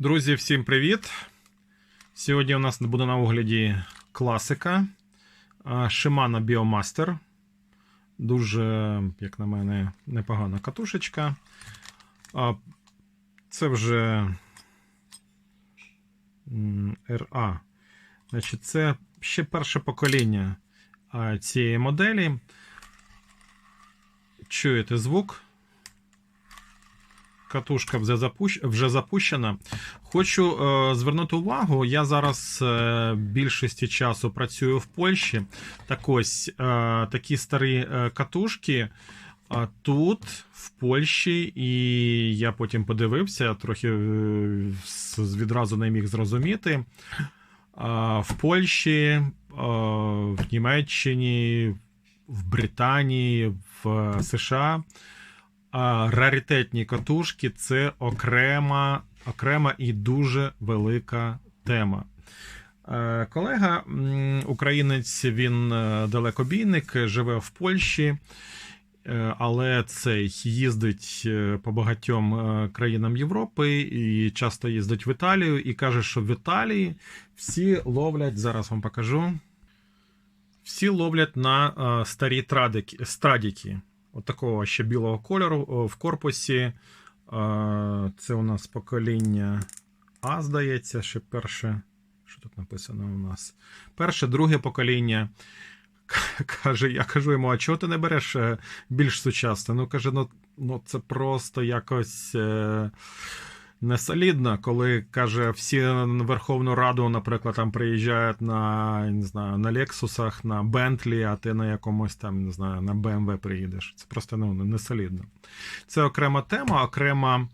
Друзі, всім привіт! Сьогодні у нас буде на огляді класика Shimano Biomaster. Дуже, як на мене, непогана катушечка. Це вже RA. Значить, це ще перше покоління цієї моделі. Чуєте звук? Катушка вже запущ... вже запущена. Хочу е, звернути увагу, я зараз е, більшості часу працюю в Польщі. Так ось е, такі старі е, катушки. А тут, в Польщі, і я потім подивився, трохи е, відразу не міг зрозуміти. В Польщі, е, в Німеччині, в Британії, в США а, раритетні катушки це окрема, окрема і дуже велика тема. Е, Колега, українець, він е, далекобійник, живе в Польщі, е, але цей їздить по багатьом країнам Європи і часто їздить в Італію і каже, що в Італії всі ловлять, зараз вам покажу. Всі ловлять на старі традики, страдіки. От такого ще білого кольору в корпусі. Це у нас покоління А, здається, ще перше. Що тут написано у нас? Перше, друге покоління. Каже, я кажу йому, а чого ти не береш е, більш сучасне? Ну каже, ну, ну це просто якось. Е... Не солідно, коли каже, всі на Верховну Раду, наприклад, там приїжджають на не знаю, на Лексусах, на Бентлі, а ти на якомусь там не знаю, на БМВ приїдеш. Це просто ну, не солідно. Це окрема тема, окрема,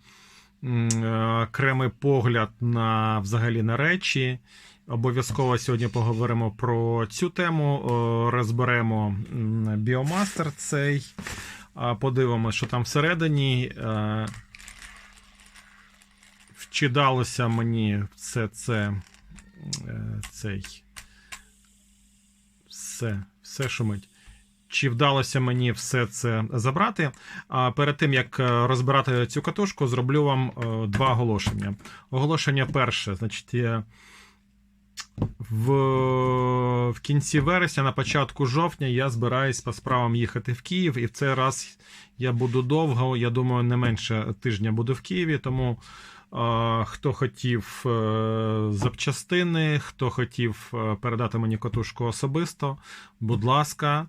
е, окремий погляд на взагалі на речі. Обов'язково сьогодні поговоримо про цю тему. Розберемо біомастер цей, подивимося, що там всередині. Чи далося мені все це е, цей все, все шумить. Чи вдалося мені все це забрати? А перед тим як е, розбирати цю катушку, зроблю вам е, два оголошення. Оголошення перше, значить, в, в кінці вересня, на початку жовтня, я збираюсь по справам їхати в Київ, і в цей раз я буду довго. Я думаю, не менше тижня буду в Києві, тому. Хто хотів е, запчастини, хто хотів е, передати мені катушку особисто, будь ласка,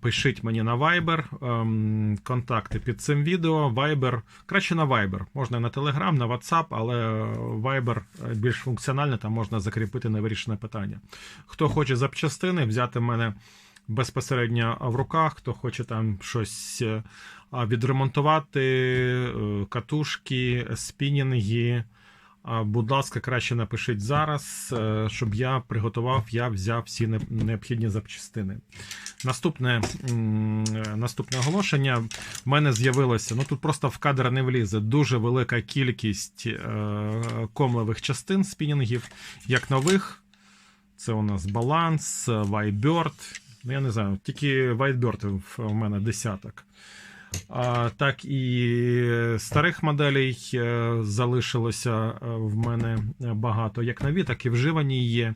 пишіть мені на Viber. ем, Контакти під цим відео. Viber, краще на Viber. Можна на Telegram, на WhatsApp, але Viber е, більш функціональний, там можна закріпити невирішене питання. Хто хоче запчастини, взяти мене безпосередньо в руках, хто хоче там щось е, відремонтувати, е, катушки, спінінги. Будь ласка, краще напишіть зараз, е, щоб я приготував, я взяв всі необхідні запчастини. Наступне, наступне оголошення в мене з'явилося. Ну тут просто в кадр не влізе. Дуже велика кількість комлевих частин спінінгів, як нових. Це у нас баланс, Whitebird. Ну, я не знаю, тільки Whitebird в- мене десяток. А, так і старих моделей е, залишилося е, в мене багато. Як нові, так і вживані є.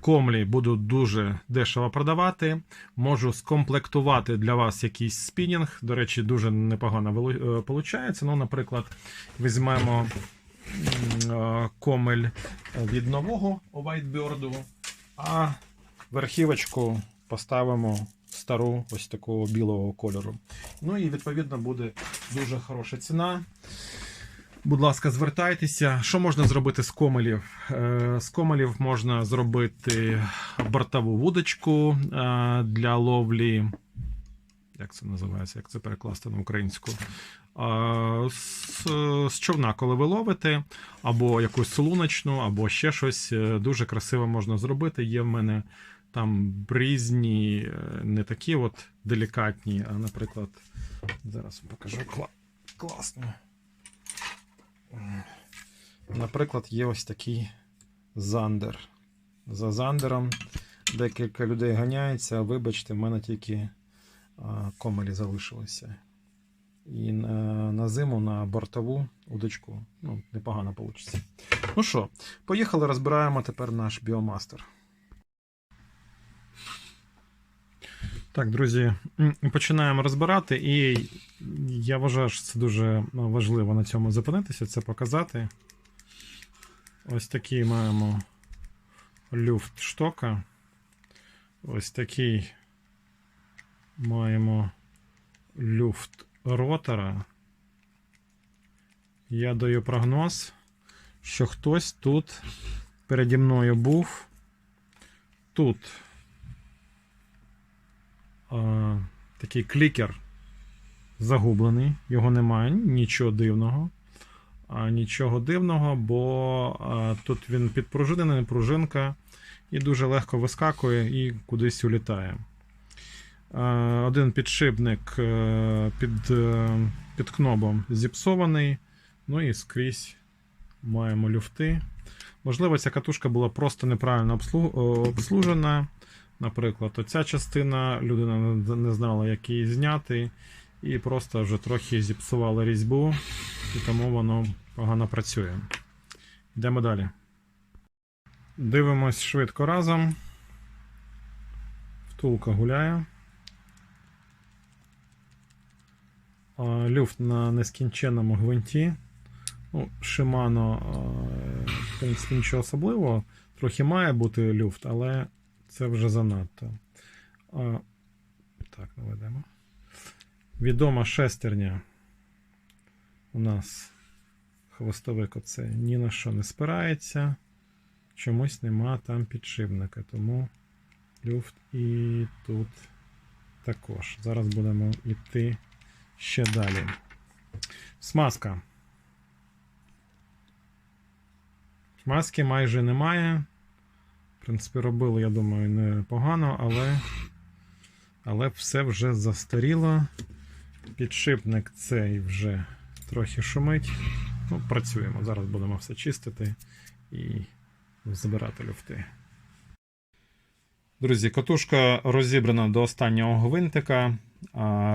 Комлі буду дуже дешево продавати. Можу скомплектувати для вас якийсь спінінг. До речі, дуже непогано виходить. Ну, наприклад, візьмемо е, комель від нового Whitebird, а верхівочку поставимо стару ось такого білого кольору. Ну і відповідно буде дуже хороша ціна. Будь ласка, звертайтеся. Що можна зробити з комелів? Е, З комелів можна зробити бортову вудочку е, для ловлі. Як це називається? Як це перекласти на українську? З, з човна, коли ви ловите, або якусь луночну, або ще щось е, дуже красиво можна зробити. Є в мене там різні, е, не такі от делікатні, а, наприклад, зараз покажу кла- класно. Наприклад, є ось такий зандер. За зандером декілька людей ганяється, а вибачте, в мене тільки комелі залишилися. і на, на зиму на бортову удочку. Ну, непогано вийде. Ну що, поїхали, розбираємо тепер наш біомастер. Так, друзі, починаємо розбирати, і я вважаю, що це дуже важливо на цьому зупинитися, це показати. Ось такий маємо люфт штока. Ось такий маємо люфт ротора. Я даю прогноз, що хтось тут переді мною був. Тут а, такий клікер загублений, його немає, нічого дивного. А, нічого дивного, бо а, тут він підпружинений, пружинка, і дуже легко вискакує і кудись улітає. Один підшипник е, під, е, під кнобом зіпсований. Ну і скрізь маємо люфти. Можливо, ця катушка була просто неправильно обслужена. Наприклад, оця частина людина не- знала, як її зняти, і просто вже трохи зіпсувала різьбу, і тому воно погано працює. Йдемо далі. Дивимось швидко разом. Втулка гуляє. Люфт на нескінченному гвинті. Ну, Shimano, е, в принципі, нічого особливого. Трохи має бути люфт, але це вже занадто. А, Так, наведемо. Відома шестерня. У нас хвостовик оце ні на що не спирається. Чомусь нема там підшипника, тому люфт і тут також. Зараз будемо йти ще далі. Смазка. Маски майже немає. Принципі, робили, я думаю, непогано, але, але все вже застаріло. Підшипник цей вже трохи шумить. Ну, працюємо. Зараз будемо все чистити і забирати люфти. Друзі, катушка розібрана до останнього гвинтика.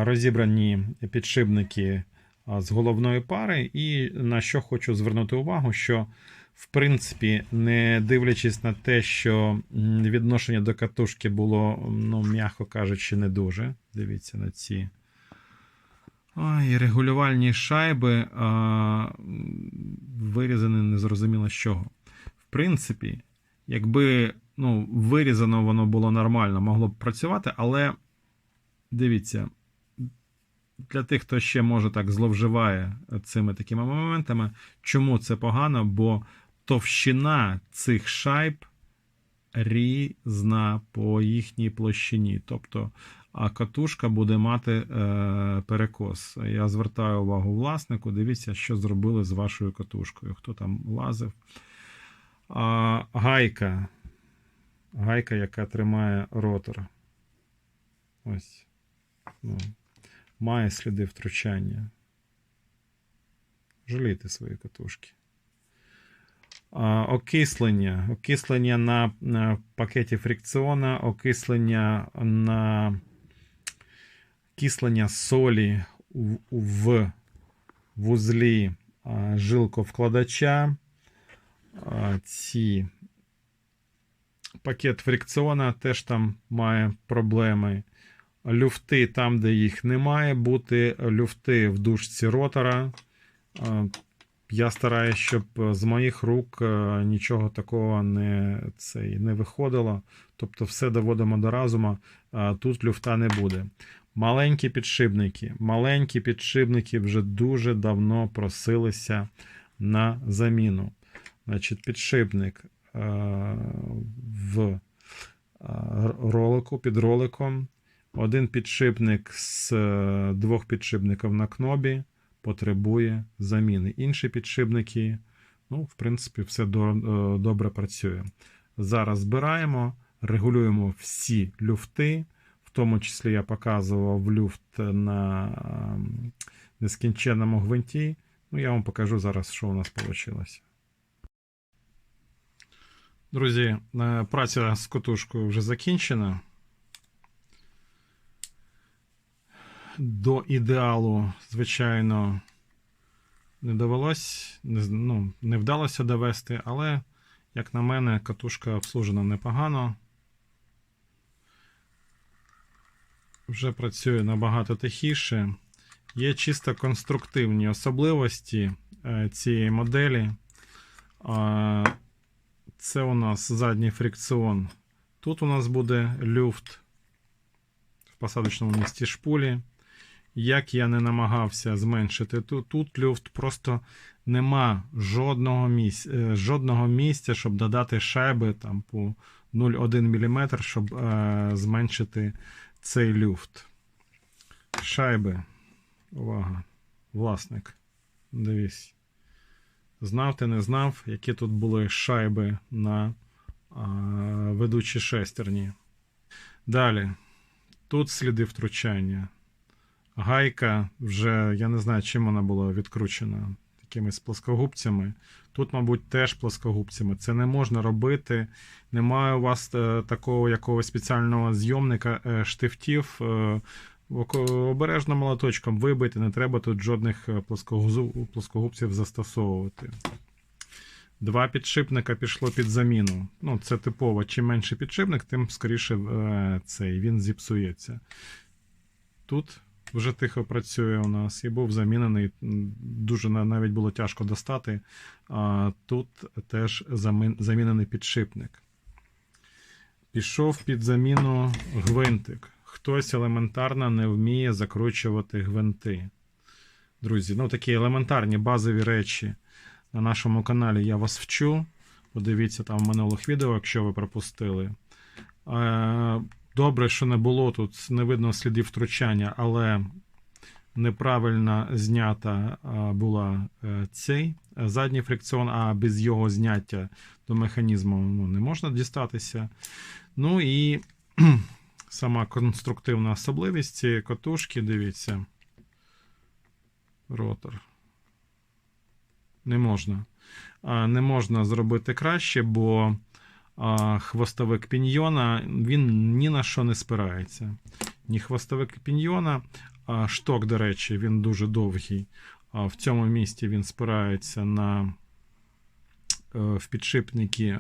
Розібрані підшипники з головної пари. І на що хочу звернути увагу, що в принципі, не дивлячись на те, що відношення до катушки було, ну, м'яко кажучи, не дуже. Дивіться на ці Ой, регулювальні шайби а, вирізані незрозуміло з чого. В принципі, якби ну, вирізано воно було нормально, могло б працювати, але дивіться, для тих, хто ще може так зловживає цими такими моментами, чому це погано? Бо товщина цих шайб різна по їхній площині. Тобто, а катушка буде мати е, перекос. Я звертаю увагу власнику. Дивіться, що зробили з вашою катушкою. Хто там лазив. А, гайка. Гайка, яка тримає ротор. Ось. Ну, має сліди втручання. Жалійте свої катушки. Окислення. Окислення на, на пакеті фрикціона, окислення на кислення солі в, в вузлі жилковкладача. Ці пакет фрикціона теж там має проблеми. Люфти там, де їх не має бути, люфти в дужці ротора. Я стараюсь, щоб з моїх рук е, нічого такого не, цей, не виходило. Тобто все доводимо до разуму, тут люфта не буде. Маленькі підшипники. Маленькі підшипники вже дуже давно просилися на заміну. Значить, підшипник е, в е, ролику, під роликом. Один підшипник з е, двох підшипників на кнобі потребує заміни. Інші підшипники, ну, в принципі, все е, добре працює. Зараз збираємо, регулюємо всі люфти, в тому числі я показував люфт на ем, нескінченному гвинті. Ну, я вам покажу зараз, що у нас вийшло. Друзі, е, праця з котушкою вже закінчена. До ідеалу, звичайно, не довелось, не, ну, не вдалося довести, але, як на мене, катушка обслужена непогано. Вже працює набагато тихіше. Є чисто конструктивні особливості е, цієї моделі. Це у нас задній фрикціон. Тут у нас буде люфт в посадочному місці шпулі. Як я не намагався зменшити тут, тут люфт, просто нема жодного місця, жодного місця, щоб додати шайби там, по 0,1 мм, щоб е, зменшити цей люфт. Шайби. Увага. Власник. Дивись. Знав ти не знав, які тут були шайби на а, ведучій шестерні. Далі. Тут сліди втручання. Гайка вже, я не знаю, чим вона була відкручена. Якимись плоскогубцями. Тут, мабуть, теж плоскогубцями. Це не можна робити. Немає у вас е, такого якогось спеціального зйомника е, штифтів. Е, обережно молоточком вибити, не треба тут жодних плоскогубців застосовувати. Два підшипника пішло під заміну. Ну, це типово. Чим менше підшипник, тим скоріше цей він зіпсується. Тут вже тихо працює у нас і був замінений. Дуже навіть було тяжко достати. А тут теж замінений підшипник. Пішов під заміну гвинтик. Хтось елементарно не вміє закручувати гвинти. Друзі, ну такі елементарні базові речі на нашому каналі я вас вчу. Подивіться там в минулих відео, якщо ви пропустили. Добре, що не було тут, не видно слідів втручання, але неправильно знята була е, цей е, задній фрикціон, а без його зняття до механізму ну, не можна дістатися. Ну і сама конструктивна особливість цієї катушки, дивіться. Ротор. Не можна. Не можна зробити краще, бо хвостовик піньйона він ні на що не спирається. Ні хвостовик піньйона, а шток, до речі, він дуже довгий. В цьому місці він спирається на е, в підшипники е,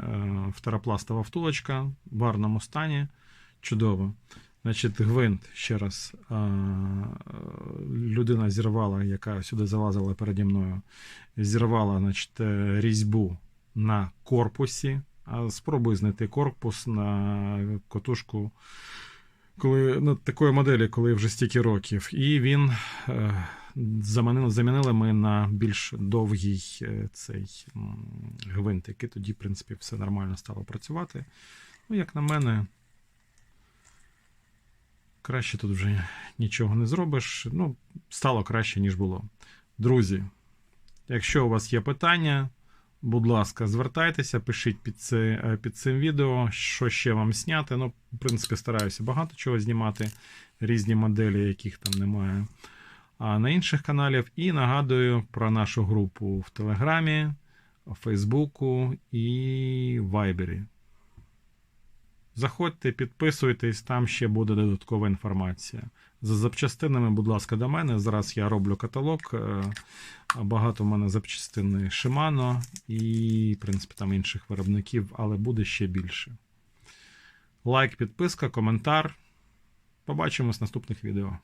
второпластова втулочка в гарному стані. Чудово. Значить, гвинт ще раз людина зірвала, яка сюди залазила переді мною, зірвала значить, е, різьбу на корпусі. Спробуй знайти корпус на котушку коли, ну, такої моделі, коли вже стільки років. І він е, замінили, замінили ми на більш довгий е, цей гвинтик. І тоді, в принципі, все нормально стало працювати. Ну, як на мене, краще тут вже нічого не зробиш. Ну, стало краще, ніж було. Друзі, якщо у вас є питання, будь ласка, звертайтеся, пишіть під, це, е, під цим відео, що ще вам зняти. Ну, в принципі, стараюся багато чого знімати, різні моделі, яких там немає. А на інших каналів. І нагадую про нашу групу в Телеграмі, Фейсбуку і Вайбері. Заходьте, підписуйтесь, там ще буде додаткова інформація. За запчастинами, будь ласка, до мене. Зараз я роблю каталог. е, Багато в мене запчастини Shimano і, в принципі, там інших виробників, але буде ще більше. Лайк, підписка, коментар. Побачимось в наступних відео.